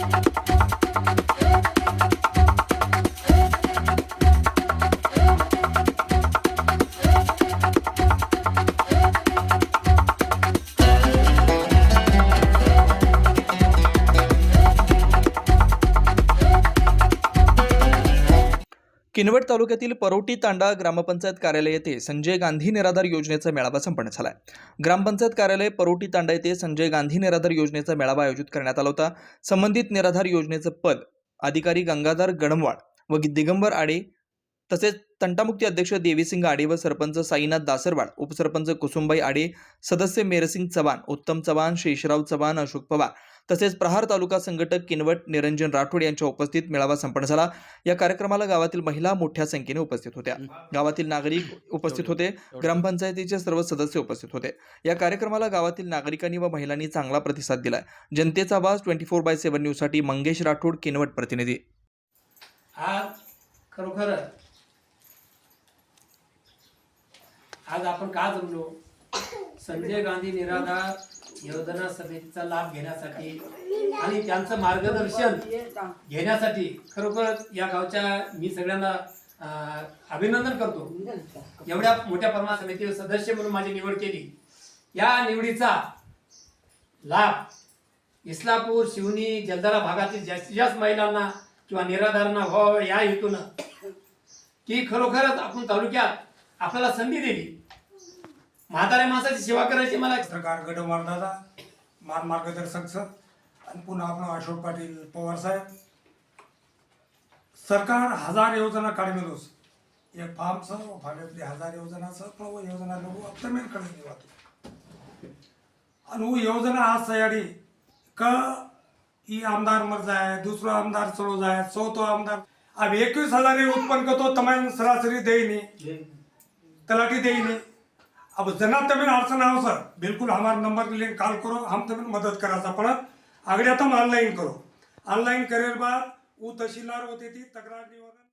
thank you Kinwat तालुक्यातील परोटी तांडा ग्रामपंचायत कार्यालय येथे संजय गांधी निराधार योजनेचा मेळावा संपन्न झाला आहे ग्रामपंचायत कार्यालय परोटी तांडा येथे संजय गांधी निराधार योजनेचा मेळावा आयोजित करण्यात आला होता. संबंधित निराधार योजनेचं पद अधिकारी गंगाधर गडमवाड व दिगंबर आडे तसेच तंटामुक्ती अध्यक्ष देवीसिंग आडे व सरपंच साईनाथ दासरवाड उपसरपंच कुसुमबाई आडे सदस्य मेरसिंग चव्हाण उत्तम चव्हाण शेषराव चव्हाण अशोक पवार तसेच प्रहार तालुका संघटक किनवट निरंजन राठोड यांच्या उपस्थित मेळावा संपन्न झाला. या कार्यक्रमाला गावातील महिला मोठ्या संख्येने उपस्थित होत्या. गावातील नागरिक उपस्थित होते. ग्रामपंचायतीचे सर्व सदस्य उपस्थित होते. या कार्यक्रमाला गावातील नागरिकांनी व महिलांनी चांगला प्रतिसाद दिलाय. जनतेचा आवाज ट्वेंटी फोर बाय सेव्हन न्यूजसाठी मंगेश राठोड किनवट प्रतिनिधी. आज खरोखर आज आपण का जमलो? संजय गांधी निराधार योजना समितीचा लाभ घेण्यासाठी आणि त्यांचं मार्गदर्शन घेण्यासाठी खरोखर या गावच्या मी सगळ्यांना अभिनंदन करतो. एवढ्या मोठ्या प्रमाणात समितीचे सदस्य म्हणून माझी निवड केली. या निवडीचा लाभ इस्लापूर शिवनी जलदरा भागातील जास्तीत जास्त महिलांना किंवा निराधारांना व्हावं या हेतूनं की खरोखरच आपण तालुक्यात आपल्याला संधी दिली. म्हाताऱ्या माणसाची सेवा करायची मला. पत्रकार गडमार दादा मान मार्गदर्शक सर आणि पुन्हा आपण अशोक पाटील पवार साहेब. सरकार हजार योजना काढमेलोस एक फार्मचं फाल्यातली हजार योजनाचं पण वो योजना लोक अप्तमेन कडे वाहतो आणि वो योजना आज सयाडी क ई आमदार मर जाए दूसरो आमदार चलो जाए चौथो आमदार. अब एकवीस हजार उत्पन्न करतो तमाम सरासरी देईनी. तलाठी देईनी. अब जना तमिन अड़चन आओ सर. बिल्कुल हमारा नंबर लेके कॉल करो हम तमिन मदद करायचा पण आगड्या तुम ऑनलाइन करो. ऑनलाइन करे बाद वो तहसीलदार होते थी तक्रार निवारण